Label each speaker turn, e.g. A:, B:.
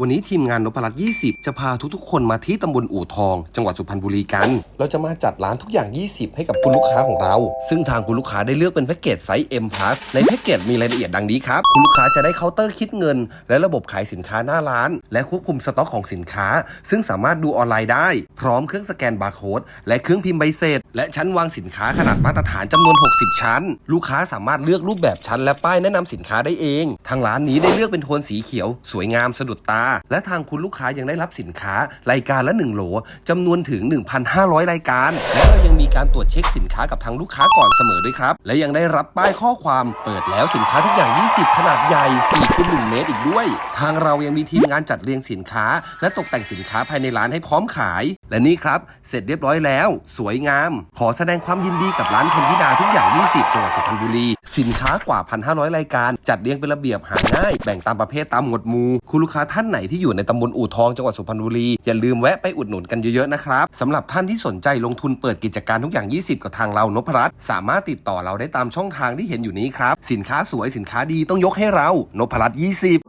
A: วันนี้ทีมงานนพรัตน์20 จะพาทุกๆ คนมาที่ตำบลอู่ทอง จังหวัดสุพรรณบุรีกัน เราจะมาจัดร้านทุกอย่าง 20 ให้กับคุณลูกค้าของเรา ซึ่งทางคุณลูกค้าได้เลือกเป็นแพ็กเกจไซส์ M ในแพ็กเกจมีรายละเอียดดังนี้ครับ คุณลูกค้าจะได้เคาน์เตอร์คิดเงิน และระบบขายสินค้าหน้าร้าน และควบคุมสต็อกของสินค้า ซึ่งสามารถดูออนไลน์ได้ พร้อมเครื่องสแกนบาร์โค้ดและเครื่องพิมพ์ใบเสร็จ และชั้นวางสินค้าขนาดมาตรฐานจำนวน 60 ชั้น ลูกค้าสามารถเลือกรูปแบบชั้นและป้ายแนะนำสินค้าได้เอง ทางร้านนี้ได้เลือกเป็นโทนสีเขียว สวยงามสะดุดตา และทางคุณลูกค้ายังได้รับสินค้ารายการละ 1 โหลจำนวนถึง 1,500 รายการ และเรายังมีการตรวจเช็คสินค้ากับทางลูกค้าก่อนเสมอด้วยครับ และยังได้รับป้ายข้อความเปิดแล้วสินค้าทุกอย่าง 20 ขนาดใหญ่4คูณ1เมตรอีกด้วย ทางเรายังมีทีมงานจัดเรียงสินค้า และตกแต่งสินค้าภายในร้านให้พร้อมขาย และนี่ครับ เสร็จเรียบร้อยแล้ว สวยงามขอแสดงความยินดีกับร้านเพนธิดาทุกอย่าง 20 จังหวัดสุพรรณบุรี สินค้ากว่า 1,500 รายการ จัดเรียงเป็นระเบียบหาง่าย แบ่งตามประเภทตามหมวดหมู่คุณลูกค้าท่านไหนที่อยู่ในตำบลอู่ทองจังหวัดสุพรรณบุรีอย่าลืมแวะไปอุดหนุนกันเยอะๆนะครับสำหรับท่านที่สนใจลงทุนเปิดกิจการทุกอย่าง 20 กับทางเรานพรัตน์สามารถติดต่อเราได้ตามช่องทางที่เห็นอยู่นี้ครับสินค้าสวยสินค้าดีต้องยกให้เรานพรัตน์20